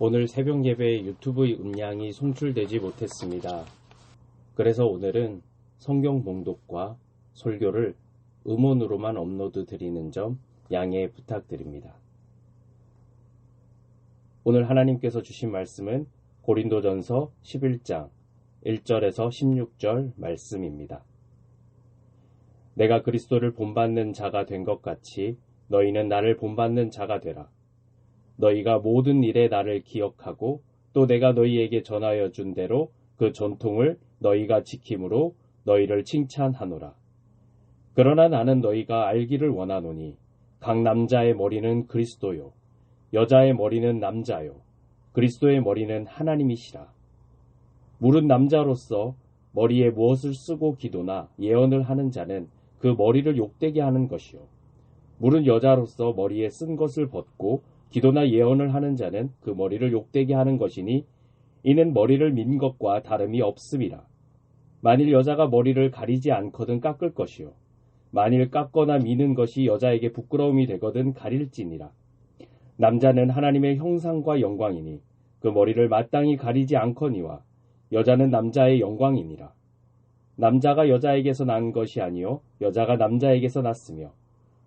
오늘 새벽 예배에 유튜브 음량이 송출되지 못했습니다. 그래서 오늘은 성경 봉독과 설교를 음원으로만 업로드 드리는 점 양해 부탁드립니다. 오늘 하나님께서 주신 말씀은 고린도전서 11장 1절에서 16절 말씀입니다. 내가 그리스도를 본받는 자가 된 것 같이 너희는 나를 본받는 자가 되라. 너희가 모든 일에 나를 기억하고 또 내가 너희에게 전하여 준 대로 그 전통을 너희가 지킴으로 너희를 칭찬하노라. 그러나 나는 너희가 알기를 원하노니 각 남자의 머리는 그리스도요 여자의 머리는 남자요 그리스도의 머리는 하나님이시라. 물은 남자로서 머리에 무엇을 쓰고 기도나 예언을 하는 자는 그 머리를 욕되게 하는 것이요. 물은 여자로서 머리에 쓴 것을 벗고 기도나 예언을 하는 자는 그 머리를 욕되게 하는 것이니 이는 머리를 민 것과 다름이 없음이라. 만일 여자가 머리를 가리지 않거든 깎을 것이요. 만일 깎거나 미는 것이 여자에게 부끄러움이 되거든 가릴지니라. 남자는 하나님의 형상과 영광이니 그 머리를 마땅히 가리지 않거니와 여자는 남자의 영광이니라. 남자가 여자에게서 난 것이 아니요 여자가 남자에게서 났으며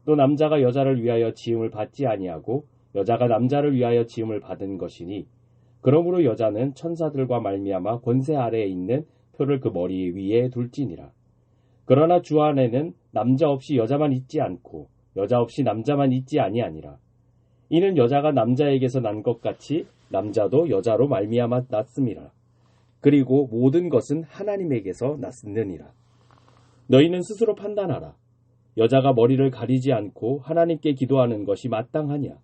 또 남자가 여자를 위하여 지음을 받지 아니하고 여자가 남자를 위하여 지음을 받은 것이니 그러므로 여자는 천사들과 말미암아 권세 아래에 있는 표를 그 머리 위에 둘지니라. 그러나 주 안에는 남자 없이 여자만 있지 않고 여자 없이 남자만 있지 아니하니라. 이는 여자가 남자에게서 난 것 같이 남자도 여자로 말미암아 났음이라. 그리고 모든 것은 하나님에게서 났느니라. 너희는 스스로 판단하라. 여자가 머리를 가리지 않고 하나님께 기도하는 것이 마땅하냐?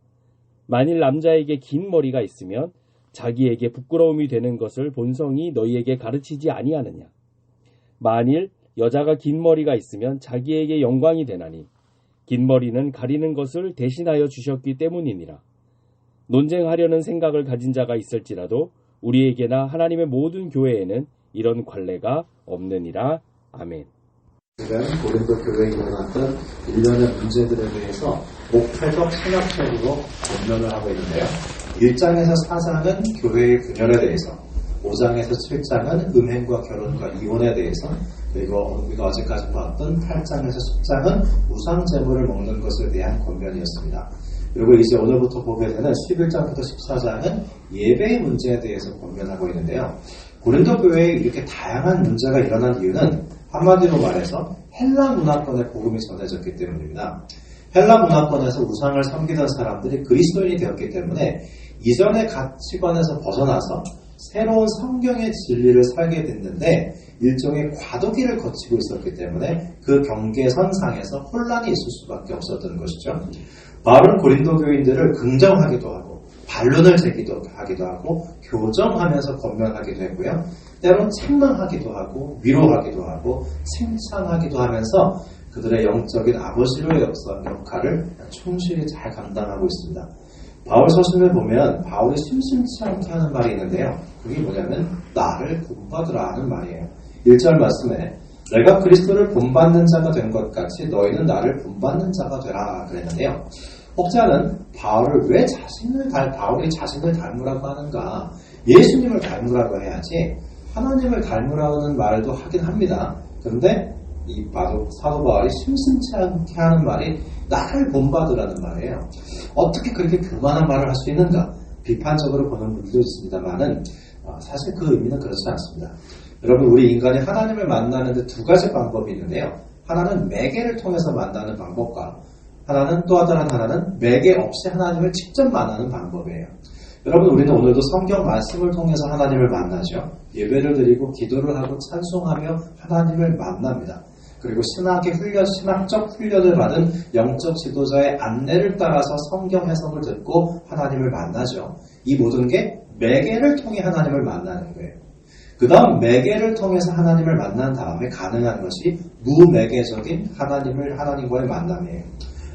만일 남자에게 긴 머리가 있으면 자기에게 부끄러움이 되는 것을 본성이 너희에게 가르치지 아니하느냐? 만일 여자가 긴 머리가 있으면 자기에게 영광이 되나니 긴 머리는 가리는 것을 대신하여 주셨기 때문이니라. 논쟁하려는 생각을 가진 자가 있을지라도 우리에게나 하나님의 모든 교회에는 이런 관례가 없느니라. 아멘. 고린도 교회에 일어났던 일련의 문제들에 대해서 목표적 신학적으로 본론을 하고 있는데요. 1장에서 4장은 교회의 분열에 대해서, 5장에서 7장은 음행과 결혼과 이혼에 대해서, 그리고 우리가 어제까지 봤던 8장에서 10장은 우상 제물을 먹는 것에 대한 권면이었습니다. 그리고 이제 오늘부터 보게 되는 11장부터 14장은 예배의 문제에 대해서 권면하고 있는데요. 고린도 교회에 이렇게 다양한 문제가 일어난 이유는 한마디로 말해서 헬라 문화권의 복음이 전해졌기 때문입니다. 헬라 문화권에서 우상을 섬기던 사람들이 그리스도인이 되었기 때문에 이전의 가치관에서 벗어나서 새로운 성경의 진리를 살게 됐는데 일종의 과도기를 거치고 있었기 때문에 그 경계선상에서 혼란이 있을 수밖에 없었던 것이죠. 바울은 고린도 교인들을 긍정하기도 하고 반론을 제기도 하기도 하고 교정하면서 권면하기도 했고요. 때론 책망하기도 하고 위로하기도 하고 칭찬하기도 하면서 그들의 영적인 아버지로의 역할을 충실히 잘 감당하고 있습니다. 바울 서신을 보면 바울이 심심치 않게 하는 말이 있는데요. 그게 뭐냐면 나를 본받으라 하는 말이에요. 1절 말씀에 내가 그리스도를 본받는 자가 된 것 같이 너희는 나를 본받는 자가 되라 그랬는데요. 혹자는 바울을 왜 자신을 닮, 바울이 자신을 닮으라고 하는가? 예수님을 닮으라고 해야지 하나님을 닮으라는 말도 하긴 합니다. 그런데 이 바도, 사도 바울이 심심치 않게 하는 말이 나를 본받으라는 말이에요. 어떻게 그렇게 교만한 말을 할 수 있는가? 비판적으로 보는 분도 있습니다만은 어, 사실 그 의미는 그렇지 않습니다. 여러분 우리 인간이 하나님을 만나는데 두 가지 방법이 있는데요. 하나는 매개를 통해서 만나는 방법과 하나는 또 다른 하나는 매개 없이 하나님을 직접 만나는 방법이에요. 여러분 우리는 오늘도 성경 말씀을 통해서 하나님을 만나죠. 예배를 드리고 기도를 하고 찬송하며 하나님을 만납니다. 그리고 신학의 훈련, 신학적 훈련을 받은 영적 지도자의 안내를 따라서 성경 해석을 듣고 하나님을 만나죠. 이 모든 게 매개를 통해 하나님을 만나는 거예요. 그 다음 매개를 통해서 하나님을 만난 다음에 가능한 것이 무매개적인 하나님을 하나님과의 만남이에요.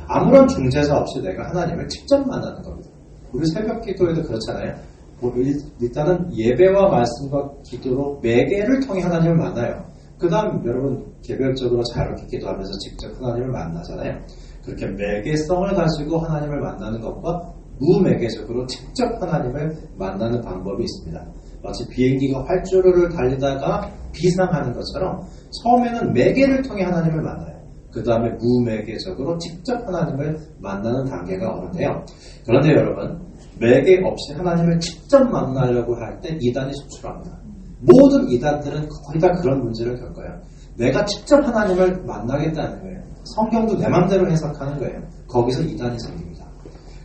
아무런 중재자 없이 내가 하나님을 직접 만나는 겁니다. 우리 새벽 기도에도 그렇잖아요. 뭐 일단은 예배와 말씀과 기도로 매개를 통해 하나님을 만나요. 그 다음 여러분 개별적으로 자유롭게 기도하면서 직접 하나님을 만나잖아요. 그렇게 매개성을 가지고 하나님을 만나는 것과 무매개적으로 직접 하나님을 만나는 방법이 있습니다. 마치 비행기가 활주로를 달리다가 비상하는 것처럼 처음에는 매개를 통해 하나님을 만나요. 그 다음에 무매개적으로 직접 하나님을 만나는 단계가 오는데요. 그런데 여러분, 매개 없이 하나님을 직접 만나려고 할 때 이단이 속출합니다. 모든 이단들은 거의 다 그런 문제를 겪어요. 내가 직접 하나님을 만나겠다는 거예요. 성경도 내 맘대로 해석하는 거예요. 거기서 이단이 생깁니다.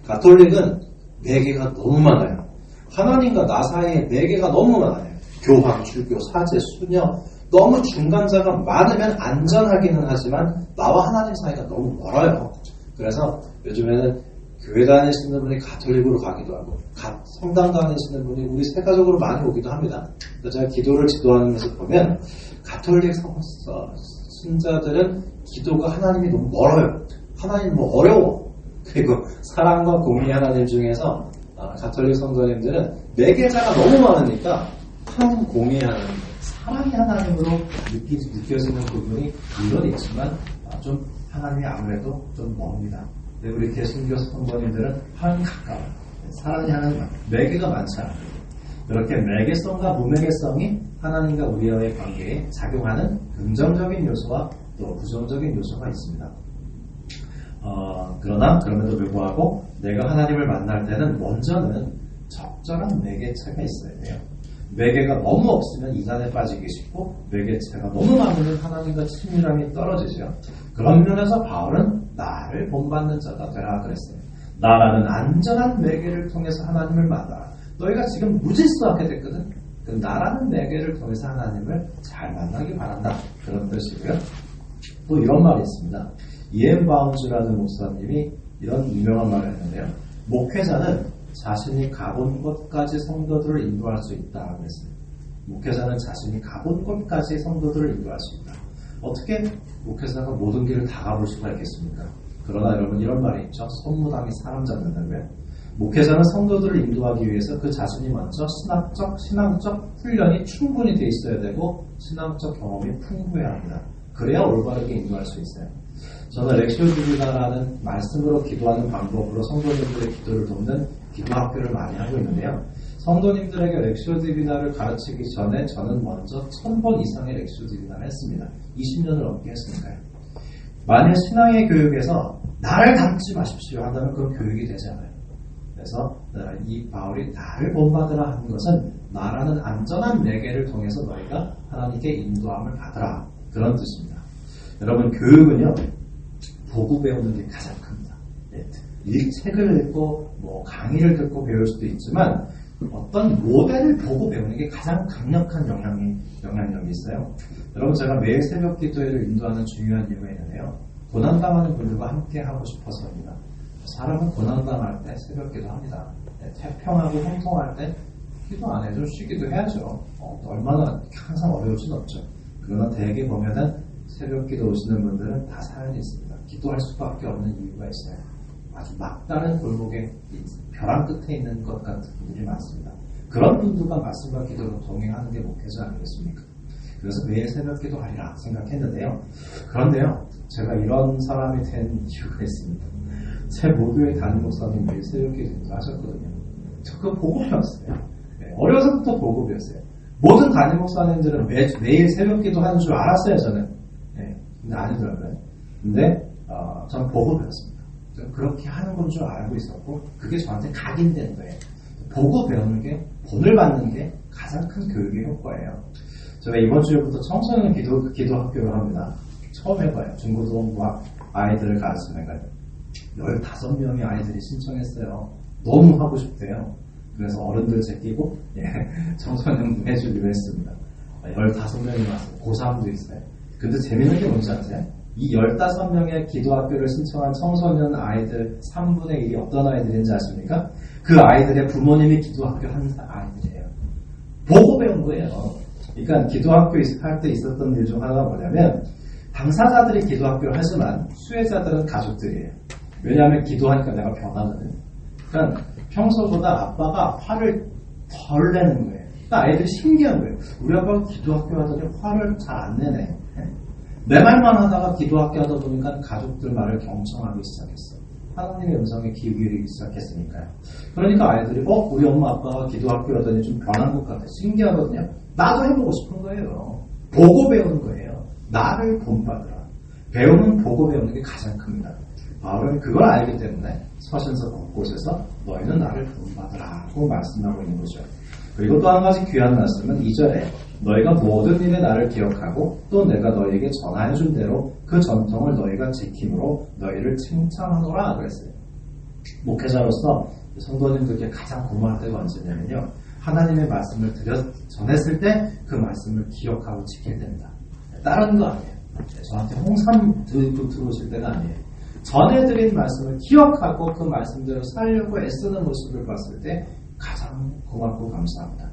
가톨릭은 매개가 너무 많아요. 하나님과 나 사이에 매개가 너무 많아요. 교황, 주교, 사제, 수녀, 너무 중간자가 많으면 안전하기는 하지만 나와 하나님 사이가 너무 멀어요. 그래서 요즘에는 교회 다니시는 분이 가톨릭으로 가기도 하고 가- 성당 다니시는 분이 우리 세가족으로 많이 오기도 합니다. 제가 기도를 지도하면서 보면 가톨릭 성- 어, 신자들은 기도가 하나님이 너무 멀어요. 하나님 뭐 어려워. 그리고 사랑과 공의 하나님 중에서 아, 가톨릭 성도님들은 매개자가 너무 많으니까 하나님 공의하는 사랑이 하나님으로 느끼, 느껴지는 부분이 물론 있지만 아, 좀 하나님이 아무래도 좀 멉니다. 우리 개신교 성도님들은 하나님 가까워요. 사랑이 하나님 매개가 많지 않아요. 그렇게 매개성과 무매개성이 하나님과 우리와의 관계에 작용하는 긍정적인 요소와 또 부정적인 요소가 있습니다. 어, 그러나 그럼에도 불구하고 내가 하나님을 만날 때는 먼저는 적절한 매개체가 있어야 돼요. 매개가 너무 없으면 이단에 빠지기 쉽고 매개체가 너무 많으면 하나님과 친밀함이 떨어지죠. 그런 면에서 바울은 나를 본받는 자가 되라 그랬어요. 나라는 안전한 매개를 통해서 하나님을 만나라. 너희가 지금 무질서하게 됐거든. 그 나라는 매개를 통해서 하나님을 잘 만나기 바란다. 그런 뜻이고요. 또 이런 말이 있습니다. 이엔 바운즈라는 목사님이 이런 유명한 말을 했는데요. 목회자는 자신이 가본 곳까지 성도들을 인도할 수 있다 그랬어요. 목회자는 자신이 가본 곳까지 성도들을 인도할 수 있다. 어떻게 목회자가 모든 길을 다 가볼 수가 있겠습니까? 그러나 여러분 이런 말이 있죠. 손무당이 사람 잡는다고요. 목회자는 성도들을 인도하기 위해서 그 자신이 먼저 신학적, 신앙적 훈련이 충분히 돼 있어야 되고 신앙적 경험이 풍부해야 합니다. 그래야 올바르게 인도할 수 있어요. 저는 렉시오 주기다라는 말씀으로 기도하는 방법으로 성도님들의 기도를 돕는 기도 학교를 많이 하고 있는데요. 성도님들에게 렉시오 디비나를 가르치기 전에 저는 먼저 1000번 이상의 렉시오 디비나를 했습니다. 20년을 넘게 했으니까요. 만약 신앙의 교육에서 나를 닮지 마십시오 한다면 그건 교육이 되지 않아요. 그래서 이 바울이 나를 본받으라 하는 것은 나라는 안전한 매개를 통해서 너희가 하나님께 인도함을 받으라 그런 뜻입니다. 여러분 교육은요 보고 배우는 게 가장 큽니다. 예, 이 책을 읽고 뭐 강의를 듣고 배울 수도 있지만 어떤 모델을 보고 배우는 게 가장 강력한 영향이 영향력이 있어요. 여러분 제가 매일 새벽 기도회를 인도하는 중요한 이유가 있는데요. 고난당하는 분들과 함께 하고 싶어서입니다. 사람은 고난당할 때 새벽 기도합니다. 네, 태평하고 형통할 때 기도 안 해도 쉬기도 해야죠. 어, 얼마나 항상 어려울 수는 없죠. 그러나 대개 보면은 새벽 기도 오시는 분들은 다 사연이 있습니다. 기도할 수밖에 없는 이유가 있어요. 아주 막다른 골목에 이 벼랑 끝에 있는 것 같은 분들이 많습니다. 그런 분들과 말씀과 기도로 동행하는 게 목회자 아니겠습니까? 그래서 매일 새벽 기도하리라 생각했는데요. 그런데요, 제가 이런 사람이 된 이유가 있습니다. 제 모교의 담임 목사님 매일 새벽 기도 하셨거든요. 저 그거 보고 배웠어요. 네, 어려서부터 보고 배웠어요. 모든 담임 목사님들은 매, 매일 새벽 기도 하는 줄 알았어요, 저는. 네, 근데 아니더라고요. 근데, 어, 전 보고 배웠습니다. 그렇게 하는 건 줄 알고 있었고, 그게 저한테 각인된 거예요. 보고 배우는 게, 본을 받는 게 가장 큰 교육의 효과예요. 제가 이번 주부터 청소년 기도, 기도 학교를 합니다. 처음 해봐요. 중고등부 아이들을 가르치는 거예요. 15명의 아이들이 신청했어요. 너무 하고 싶대요. 그래서 어른들 제끼고, 예, 청소년 해주기로 했습니다. 15명이 왔어요. 고3도 있어요. 근데 재밌는 게 뭔지 아세요? 이 15명의 기도학교를 신청한 청소년 아이들 3분의 1이 어떤 아이들인지 아십니까? 그 아이들의 부모님이 기도학교 한 아이들이에요. 보고 배운 거예요. 그러니까 기도학교 할 때 있었던 일 중 하나가 뭐냐면 당사자들이 기도학교를 하지만 수혜자들은 가족들이에요. 왜냐하면 기도하니까 내가 변하거든. 그러니까 평소보다 아빠가 화를 덜 내는 거예요. 그러니까 아이들이 신기한 거예요. 우리 아빠가 기도학교 하더니 화를 잘 안 내네. 내 말만 하다가 기도학교 하다 보니까 가족들 말을 경청하기 시작했어. 하나님의 음성에 귀 기울이기 시작했으니까요. 그러니까 아이들이 어 우리 엄마 아빠가 기도학교 하더니 좀 변한 것 같아 신기하거든요. 나도 해보고 싶은 거예요. 보고 배우는 거예요. 나를 본받으라. 배우는 보고 배우는 게 가장 큽니다. 바울은 그걸 알기 때문에 서신서 곳곳에서 너희는 나를 본받으라고 말씀하고 있는 거죠. 그리고 또 한 가지 귀한 말씀은 2절에 너희가 모든 일에 나를 기억하고 또 내가 너희에게 전하여 준 대로 그 전통을 너희가 지킴으로 너희를 칭찬하노라 그랬어요. 목회자로서 성도님들께 가장 고마울 때가 언제냐면요. 하나님의 말씀을 드려 전했을 때 그 말씀을 기억하고 지킬 때입니다. 다른 거 아니에요. 저한테 홍삼 들고 들어오실 때가 아니에요. 전해드린 말씀을 기억하고 그 말씀대로 살려고 애쓰는 모습을 봤을 때 가장 고맙고 감사합니다.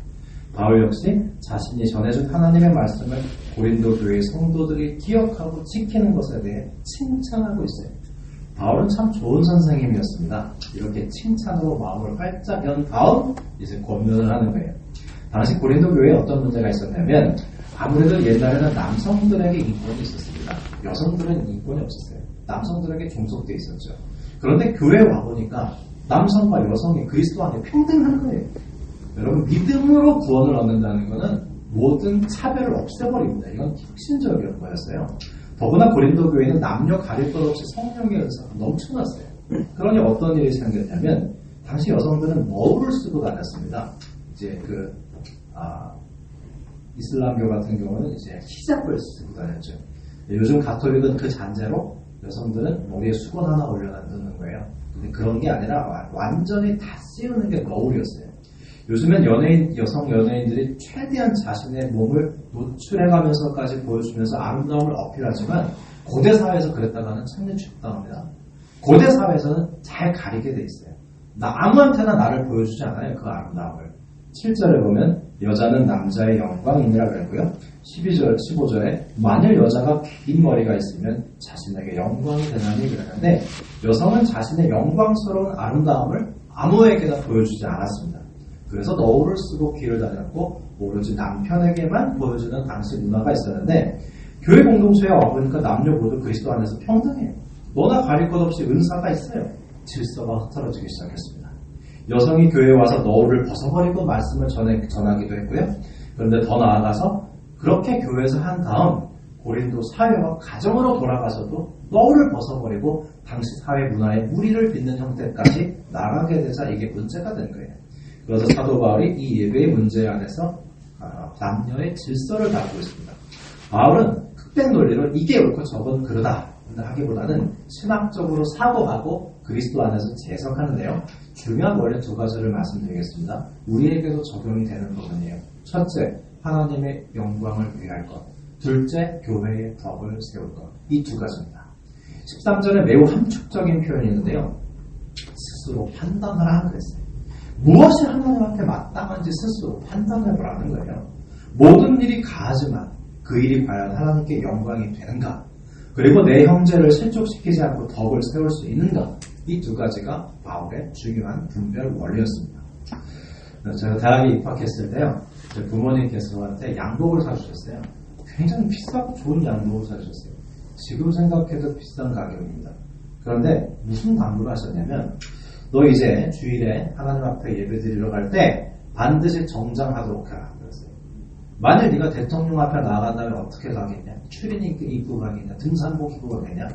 바울 역시 자신이 전해준 하나님의 말씀을 고린도 교회 성도들이 기억하고 지키는 것에 대해 칭찬하고 있어요. 바울은 참 좋은 선생님이었습니다. 이렇게 칭찬으로 마음을 활짝 연 다음 이제 권면을 하는 거예요. 당시 고린도 교회에 어떤 문제가 있었냐면 아무래도 옛날에는 남성들에게 인권이 있었습니다. 여성들은 인권이 없었어요. 남성들에게 종속돼 있었죠. 그런데 교회에 와보니까 남성과 여성이 그리스도 안에 평등한 거예요. 여러분 믿음으로 구원을 얻는다는 것은 모든 차별을 없애버립니다. 이건 혁신적인 거였어요. 더구나 고린도 교회는 남녀 가릴 것 없이 성령의 은사가 넘쳐났어요. 그러니 어떤 일이 생겼냐면 당시 여성들은 너울을 쓰고 다녔습니다. 이제 그 아, 이슬람교 같은 경우는 이제 히잡을 쓰고 다녔죠. 요즘 가톨릭은 그 잔재로 여성들은 머리에 수건 하나 올려놓는 거예요. 근데 그런 게 아니라 와- 완전히 다 씌우는 게 너울이었어요. 요즘엔 연예인, 여성 연예인들이 최대한 자신의 몸을 노출해가면서까지 보여주면서 아름다움을 어필하지만 고대 사회에서 그랬다가는 참는 취급당합니다. 고대 사회에서는 잘 가리게 돼 있어요. 나 아무한테나 나를 보여주지 않아요. 그 아름다움을. 7절에 보면 여자는 남자의 영광이니라 그랬고요. 12절, 15절에 만일 여자가 긴 머리가 있으면 자신에게 영광이 되나니 그러는데 여성은 자신의 영광스러운 아름다움을 아무에게나 보여주지 않았습니다. 그래서 너울을 쓰고 길을 다녔고 오로지 남편에게만 보여주는 당시 문화가 있었는데 교회 공동체에 와보니까 남녀 모두 그리스도 안에서 평등해요. 너나 가릴 것 없이 은사가 있어요. 질서가 흐트러지기 시작했습니다. 여성이 교회에 와서 너울을 벗어버리고 말씀을 전해, 전하기도 했고요. 그런데 더 나아가서 그렇게 교회에서 한 다음 고린도 사회와 가정으로 돌아가서도 너울을 벗어버리고 당시 사회 문화에 무리를 빚는 형태까지 나가게 되자 이게 문제가 된 거예요. 그래서 사도 바울이 이 예배의 문제 안에서 아, 남녀의 질서를 다루고 있습니다. 바울은 흑백 논리로 이게 옳고 저건 그러다 하기보다는 신학적으로 사고하고 그리스도 안에서 재석하는데요. 중요한 원리 두 가지를 말씀드리겠습니다. 우리에게도 적용이 되는 부분이에요. 첫째, 하나님의 영광을 위할 것. 둘째, 교회의 덕을 세울 것. 이 두 가지입니다. 13절에 매우 함축적인 표현이 있는데요. 스스로 판단을 하라 그랬어요. 무엇이 하나님한테 마땅한지 스스로 판단해 보라는 거예요. 모든 일이 가하지만 그 일이 과연 하나님께 영광이 되는가? 그리고 내 형제를 실족시키지 않고 덕을 세울 수 있는가? 이 두 가지가 바울의 중요한 분별 원리였습니다. 제가 대학에 입학했을 때요, 제 부모님께서 저한테 양복을 사주셨어요. 굉장히 비싸고 좋은 양복을 사주셨어요. 지금 생각해도 비싼 가격입니다. 그런데 무슨 당부를 하셨냐면, 너 이제 주일에 하나님 앞에 예배 드리러 갈 때 반드시 정장하도록 해라. 그랬어요. 만일 네가 대통령 앞에 나간다면 어떻게 가겠냐? 추리닝 입고 가겠냐? 등산복 입고 가겠냐?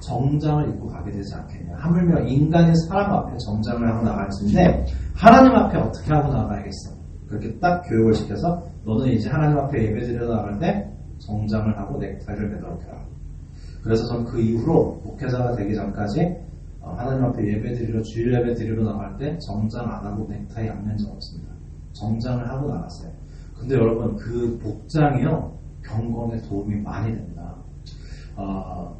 정장을 입고 가게 되지 않겠냐? 하물며 인간이 사람 앞에 정장을 하고 나갈 텐데 하나님 앞에 어떻게 하고 나가야겠어? 그렇게 딱 교육을 시켜서 너는 이제 하나님 앞에 예배 드리러 나갈 때 정장을 하고 넥타이를 매도록 해라. 그래서 전그 이후로 목회자가 되기 전까지 어, 하나님 앞에 예배 드리러 주일 예배 드리러 나갈 때 정장 안 하고 넥타이 안 맨 적 없습니다. 정장을 하고 나갔어요. 근데 여러분 그 복장이요 경건에 도움이 많이 됩니다. 어,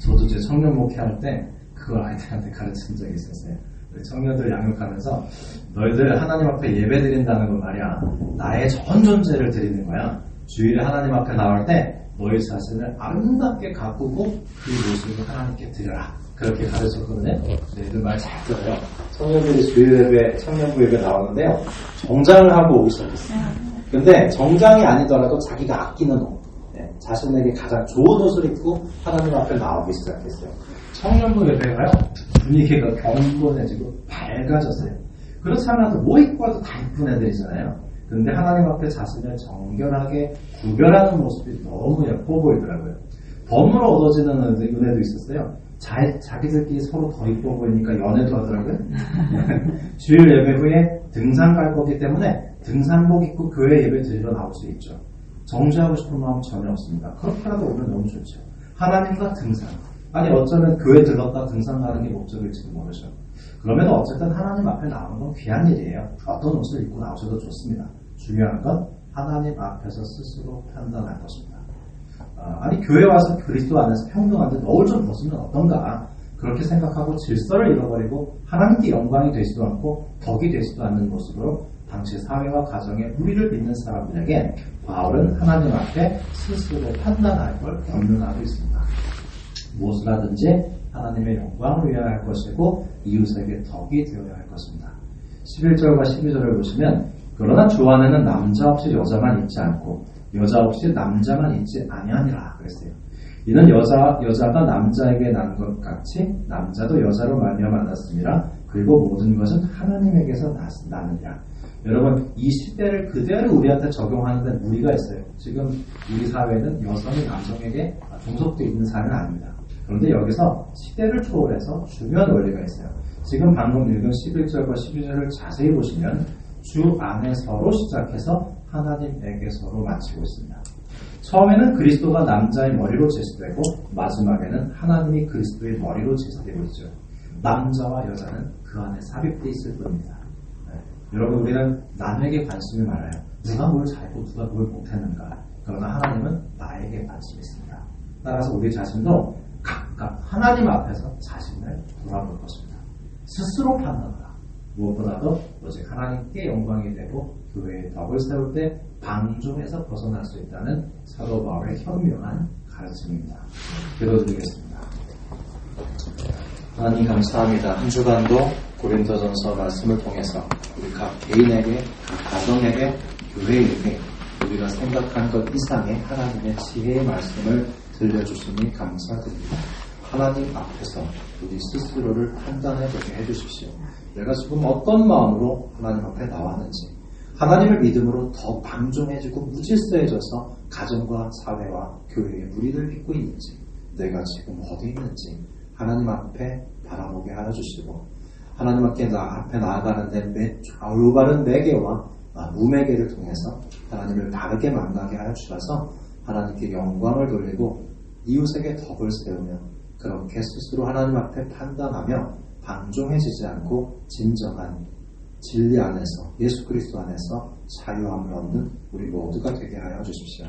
저도 제 청년 목회할 때 그걸 아이들한테 가르친 적이 있었어요. 청년들 양육하면서 너희들 하나님 앞에 예배 드린다는 건 말이야 나의 전 존재를 드리는 거야. 주일에 하나님 앞에 나올 때 너희 자신을 아름답게 가꾸고 그 모습을 하나님께 드려라. 그렇게 가르쳤거든요. 너희들 말 잘 들어요. 청년들이 주일 예배, 청년부 예배 나오는데요. 정장을 하고 오기 시작했어요. 근데 정장이 아니더라도 자기가 아끼는 옷, 네, 자신에게 가장 좋은 옷을 입고 하나님 앞에 나오기 시작했어요. 청년부 예배가요 분위기가 경건해지고 밝아졌어요. 그렇지 않아도 뭐 입고 와도 다 이쁜 애들이잖아요. 근데 하나님 앞에 자신을 정결하게 구별하는 모습이 너무 예뻐 보이더라고요. 덤으로 얻어지는 은혜- 은혜도 있었어요. 자, 자기들끼리 서로 더 이뻐 보이니까 연애도 하더라고요. 주일 예배 후에 등산 갈 거기 때문에 등산복 입고 교회 예배 드리러 나올 수 있죠. 정지하고 싶은 마음 전혀 없습니다. 그렇게라도 오면 너무 좋죠. 하나님과 등산. 아니 어쩌면 교회 들렀다 등산 가는 게 목적일지도 모르죠. 그러면 어쨌든 하나님 앞에 나오는 건 귀한 일이에요. 어떤 옷을 입고 나오셔도 좋습니다. 중요한 건 하나님 앞에서 스스로 판단할 것입니다. 아, 아니 교회 와서 그리스도 안에서 평등한데 너울 좀 벗으면 어떤가 그렇게 생각하고 질서를 잃어버리고 하나님께 영광이 되지도 않고 덕이 되지도 않는 모습으로 당시 사회와 가정에 우리를 믿는 사람들에게 바울은 하나님 앞에 스스로 판단할 걸 권면하고 있습니다. 무엇을 하든지 하나님의 영광을 위하여 할 것이고 이웃에게 덕이 되어야 할 것입니다. 11절과 12절을 보시면 그러나 주 안에는 남자 없이 여자만 있지 않고 여자 없이 남자만 있지 아니하니라 그랬어요. 이는 여자 여자가 남자에게 난 것 같이 남자도 여자로 말미암아 났습니다. 그리고 모든 것은 하나님에게서 났, 나느니라. 여러분 이 시대를 그대로 우리한테 적용하는데 무리가 있어요. 지금 우리 사회는 여성이 남성에게 종속되어 있는 사회는 아닙니다. 그런데 여기서 시대를 초월해서 중요한 원리가 있어요. 지금 방금 읽은 11절과 12절을 자세히 보시면 주 안에서로 시작해서 하나님에게서로 마치고 있습니다. 처음에는 그리스도가 남자의 머리로 제시되고 마지막에는 하나님이 그리스도의 머리로 제시되고 있죠. 남자와 여자는 그 안에 삽입되어 있을 뿐입니다. 네. 여러분 우리는 남에게 관심이 많아요. 누가 뭘 잘고 누가 뭘 못했는가. 그러나 하나님은 나에게 관심이 있습니다. 따라서 우리 자신도 각각 하나님 앞에서 자신을 돌아볼 것입니다. 스스로 판단하라. 무엇보다도 오직 하나님께 영광이 되고 교회의 덕을 세울 때 방종에서 벗어날 수 있다는 사도 바울의 현명한 가르침입니다. 기도드리겠습니다. 하나님 감사합니다. 한 주간도 고린도전서 말씀을 통해서 우리 각 개인에게, 각 가정에게, 교회에게 우리가 생각한 것 이상의 하나님의 지혜의 말씀을 들려주시니 감사드립니다. 하나님 앞에서 우리 스스로를 판단해보게 해주십시오. 내가 지금 어떤 마음으로 하나님 앞에 나왔는지, 하나님을 믿음으로 더 방종해지고 무질서해져서 가정과 사회와 교회의 무리를 빚고 있는지, 내가 지금 어디 있는지 하나님 앞에 바라보게 하여 주시고, 하나님 앞에, 나, 앞에 나아가는데 매, 올바른 매개와 아, 무매개를 통해서 하나님을 바르게 만나게 하여 주셔서 하나님께 영광을 돌리고 이웃에게 덕을 세우며 그렇게 스스로 하나님 앞에 판단하며 방종해지지 않고 진정한 진리 안에서 예수 그리스도 안에서 자유함을 얻는 우리 모두가 되게 하여 주십시오.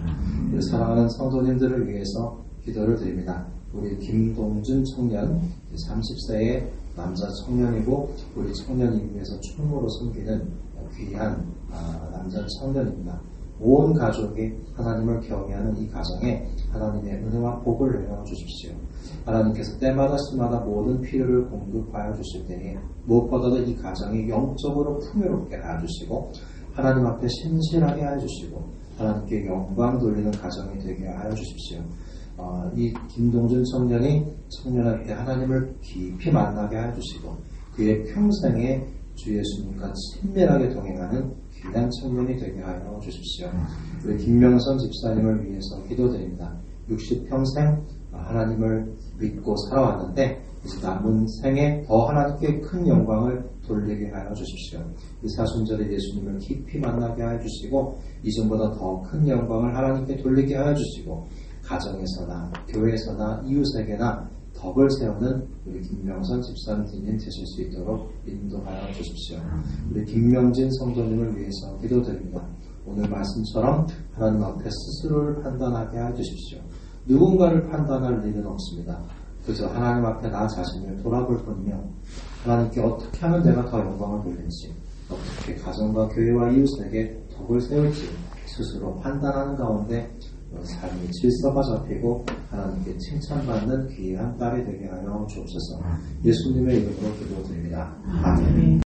우리 사랑하는 성도님들을 위해서 기도를 드립니다. 우리 김동준 청년 30세의 남자 청년이고 우리 청년을 위해서 충무로 섬기는 귀한 아, 남자 청년입니다. 온 가족이 하나님을 경외하는 이 가정에 하나님의 은혜와 복을 내려 주십시오. 하나님께서 때마다 시마다 모든 필요를 공급하여 주실 때에 무엇보다도 이 가정이 영적으로 풍요롭게 하여 주시고 하나님 앞에 신실하게 하여 주시고 하나님께 영광 돌리는 가정이 되게 하여 주십시오. 어, 이 김동준 청년이 청년할 때 하나님을 깊이 만나게 하여 주시고 그의 평생에 주 예수님과 친밀하게 동행하는 귀한 청년이 되게 하여 주십시오. 우리 김명선 집사님을 위해서 기도드립니다. 60평생 하나님을 믿고 살아왔는데 이제 남은 생에 더 하나님께 큰 영광을 돌리게 하여 주십시오. 이 사순절에 예수님을 깊이 만나게 하여 주시고 이전보다 더 큰 영광을 하나님께 돌리게 하여 주시고 가정에서나 교회에서나 이웃에게나 덕을 세우는 우리 김명선 집사님 되실 수 있도록 인도하여 주십시오. 우리 김명진 성도님을 위해서 기도드립니다. 오늘 말씀처럼 하나님 앞에 스스로를 판단하게 해 주십시오. 누군가를 판단할 일은 없습니다. 그저 하나님 앞에 나 자신을 돌아볼 뿐이며 하나님께 어떻게 하면 내가 더 영광을 돌릴지 어떻게 가정과 교회와 이웃에게 덕을 세울지 스스로 판단하는 가운데 삶의 질서가 잡히고 하나님께 칭찬받는 귀한 딸이 되게 하여 주옵소서 예수님의 이름으로 기도드립니다. 아멘